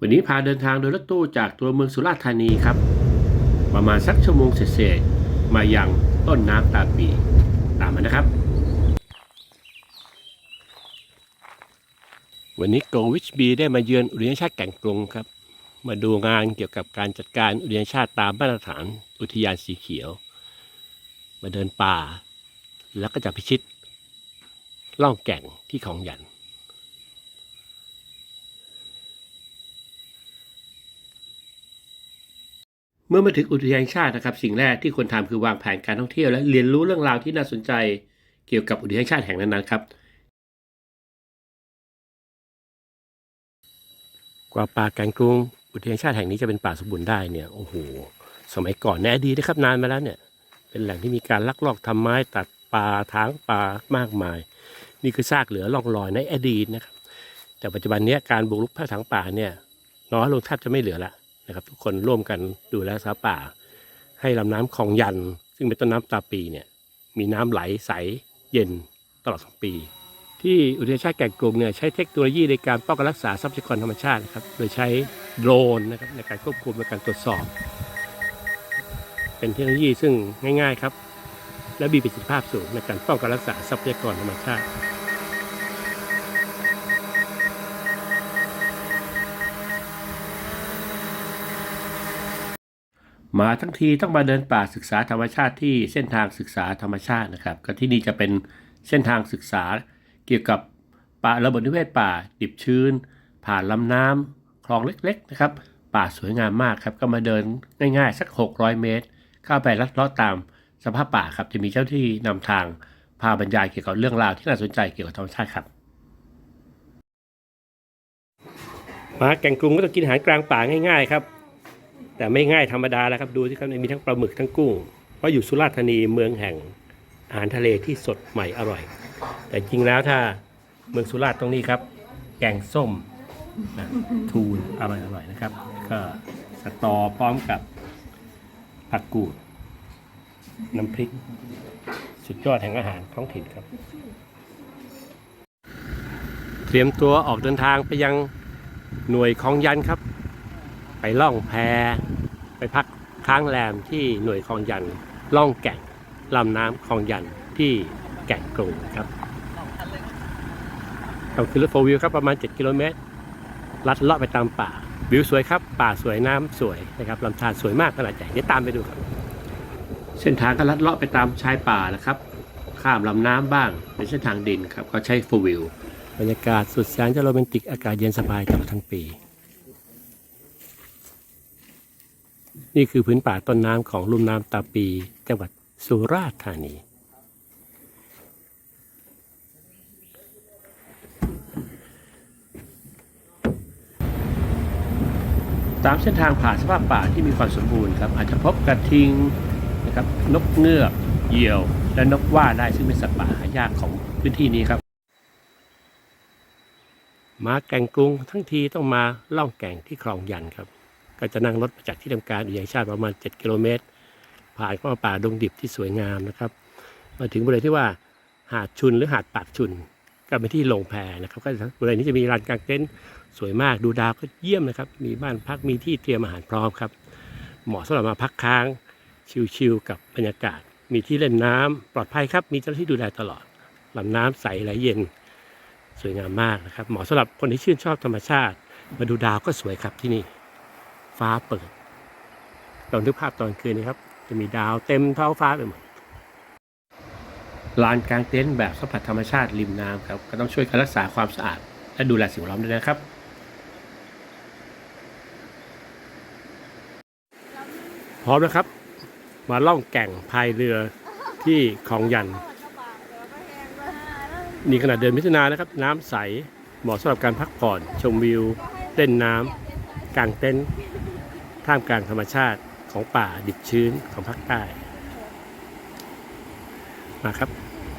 วันนี้พาเดินทางโดยรถตู้จากตัวเมืองสุราษฎร์ธานีครับ ประมาณสักชั่วโมงเศษมายังต้นน้ำตาปีตามมานะครับ วันนี้โกวิชบีได้มาเยือนอุทยานชาติแก่งกรงครับ มาดูงานเกี่ยวกับการจัดการอุทยานชาติตามมาตรฐานอุทยานสีเขียว มาเดินป่า แล้วก็จะพิชิตล่องแก่งที่ของหยัน มื่อมาถึงอุทยานแห่งชาตินะครับ สิ่งแรกที่ควรทำคือวางแผนการท่องเที่ยวและเรียนรู้เรื่องราวที่น่าสนใจเกี่ยวกับอุทยานแห่งชาติแห่งนั้นๆครับ กว่าป่าแก่งกรุงอุทยานชาติแห่งนี้จะเป็นป่าสมบูรณ์ได้เนี่ยโอ้โหสมัยก่อนในอดีตนะครับนานมาแล้วเนี่ย เป็นแหล่งที่มีการลักลอบทำไม้ตัดป่าทางป่ามากมาย นี่คือซากเหลือล่องลอยในอดีตนะครับ แต่ปัจจุบันนี้การบุกรุกแพ่ทางป่าเนี่ยน้อยลงแทบจะไม่เหลือละ นะครับทุกคนร่วมกันดูแลสาป่า ให้ลำน้ำคลองยัน ซึ่งเป็นต้นน้ำตาปีเนี่ยมีน้ำไหลใสเย็นตลอดทั้งปี ที่อุทยานชาติแก่งกรุงเนี่ยใช้เทคโนโลยีในการป้องกันรักษาทรัพยากรธรรมชาตินะครับโดยใช้โดรนนะครับในการควบคุมในการตรวจสอบ เป็นเทคโนโลยีซึ่งง่าย ๆครับ และมีประสิทธิภาพสูงในการป้องกันรักษาทรัพยากรธรรมชาติ มาทั้งทีต้องมาเดินป่าศึกษาธรรมชาติที่เส้นทางศึกษาธรรมชาตินะครับก็ที่นี่จะเป็นเส้นทางศึกษาเกี่ยวกับป่าระบบนิเวศป่า ดิบชื้น ผ่านลำน้ำคลองเล็กๆนะครับ ป่าสวยงามมากครับก็มาเดินง่ายๆ สัก 600 เมตร เข้าไปลัดเลาะตามสภาพป่าครับจะมีเจ้าที่นำทางพาบรรยายเกี่ยวกับเรื่องราวที่น่าสนใจเกี่ยวกับธรรมชาติครับมาแก่งกรุงก็ต้องกินอาหารกลางป่าง่ายๆครับ แต่ไม่ง่ายธรรมดาแล้วครับดูที่ครับมีทั้งปลาหมึกทั้งกุ้ง เพราะอยู่สุราษฎร์ธานีเมืองแห่งอาหารทะเลที่สดใหม่อร่อย แต่จริงแล้วถ้าเมืองสุราษฎร์ตรงนี้ครับ แกงส้มนะทูนอร่อยอร่อยนะครับ ก็สตอพร้อมกับผักกูด น้ำพริก สุดยอดแห่งอาหารท้องถิ่นครับ เตรียมตัวออกเดินทางไปยังหน่วยคลองยันครับ ไปล่องแพไปพักค้างแรมที่หน่วยคลองยันล่องแก่งลำน้ำคลองยันที่แก่งกรุงครับเราคือรถโฟวิวครับประมาณ 7 กิโลเมตร ลัดเลาะไปตามป่า วิวสวยครับ ป่าสวยน้ำสวยนะครับลำธารสวยมากขนาดใหญ่เดี๋ยวตามไปดูครับ เส้นทางก็ลัดเลาะไปตามชายป่านะครับ ข้ามลำน้ำบ้างเป็นเส้นทางดินครับก็ใช้โฟวิวบรรยากาศสุดแสนจะโรแมนติกอากาศเย็นสบายตลอดทั้งปี นี่คือพื้นป่าต้นน้ำของลุ่มน้ำตาปี จังหวัดสุราษฎร์ธานี ตามเส้นทางผ่านสภาพป่าที่มีความสมบูรณ์ครับ อาจจะพบกระทิงนะครับนกเงือกเหยี่ยว และนกว่าได้ซึ่งเป็นสัตว์ป่าหายากของพื้นที่นี้ครับ มาแก่งกรุงทั้งทีต้องมาล่องแก่งที่คลองยันครับ ก็จะนั่งรถมาจากที่ทำการอุทยานแห่งชาติประมาณ 7 กิโลเมตร ผ่านเข้ามาป่าดงดิบที่สวยงามนะครับ มาถึงบริเวณที่ว่าหาดชุนหรือหาดปากชุน ก็เป็นที่ลงแพนะครับ ก็บริเวณนี้จะมีลานกางเต็นท์สวยมากดูดาวก็เยี่ยมนะครับ มีบ้านพักมีที่เตรียมอาหารพร้อมครับ เหมาะสำหรับมาพักค้างชิลๆกับบรรยากาศ มีที่เล่นน้ำปลอดภัยครับ มีเจ้าหน้าที่ดูแลตลอดลำน้ำใสไหลเย็น สวยงามมากนะครับ เหมาะสำหรับคนที่ชื่นชอบธรรมชาติ มาดูดาวก็สวยครับที่นี่ ฟ้าเปิดลองนึกภาพตอนคืนนะครับ จะมีดาวเต็มท้องฟ้าไปหมดลานกลางเต็นท์แบบสัมผัสธรรมชาติริมน้ำครับ ก็ต้องช่วยกันรักษาความสะอาด และดูแลสิ่งแวดล้อมด้วยนะครับ พร้อมนะครับ มาล่องแก่งพายเรือที่คลองยัน นี่ขนาดเดือนมิถุนายนนะครับ น้ำใส เหมาะสำหรับการพักผ่อน ชมวิว เล่นน้ำกางเต็นท์ ท่ามกลางธรรมชาติของป่าดิบชื้นของภาคใต้ มาครับ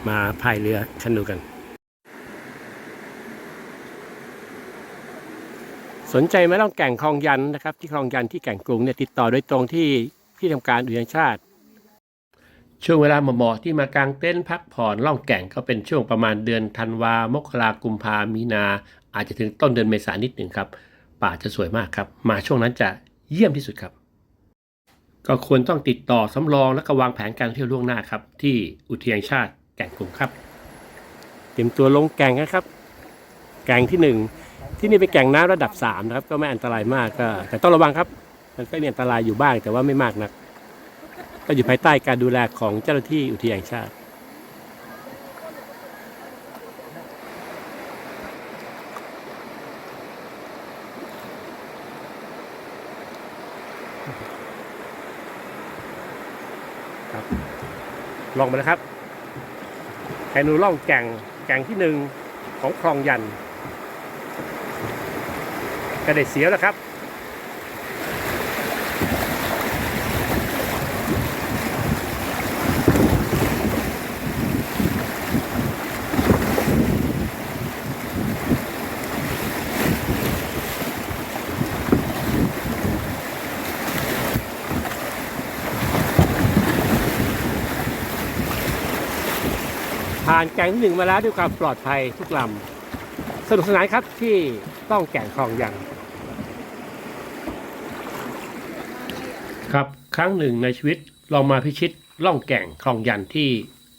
มาพายเรือคันดูกัน สนใจไหมล่องแก่งคลองยันนะครับ ที่คลองยันที่แก่งกรุงเนี่ยติดต่อโดยตรงที่ที่ทำการอุทยานชาติ ช่วงเวลาเหมาะที่มากางเต็นท์พักผ่อนล่องแก่งก็เป็นช่วงประมาณเดือนธันวา มกรากุมภามีนา อาจจะถึงต้นเดือนเมษายนนิดหนึ่งครับ ป่าจะสวยมากครับ มาช่วงนั้นจะ เยี่ยมที่สุดครับ ก็ควรต้องติดต่อสำรองและก็วางแผนการเที่ยวล่วงหน้าครับ ที่อุทยานชาติแก่งกลุ่มครับ เตรียมตัวลงแก่งนะครับ แก่งที่หนึ่งที่นี่เป็นแก่งน้ำระดับสามนะครับก็ไม่อันตรายมากก็แต่ต้องระวังครับ มันก็มีอันตรายอยู่บ้างแต่ว่าไม่มากนัก ก็อยู่ภายใต้การดูแลของเจ้าหน้าที่อุทยานชาติ ลองไปนะครับแคนูล่องแก่งแก่งที่หนึ่งของคลองยันกระเด็ดเสียแล้วครับ ผ่านแก่งที่หนึ่งมาแล้วด้วยความปลอดภัยทุกลำสนุกสนานครับที่ต้องแก่งคลองยันครับครั้งหนึ่งในชีวิตลองมาพิชิตล่องแก่งคลองยันที่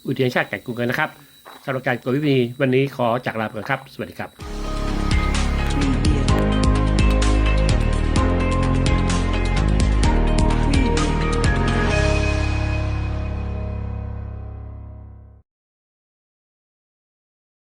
อุทยานชาติแก่งกุงกันนะครับสำหรับการกดวิธีวันนี้ขอจากลาไปก่อนครับ สวัสดีครับ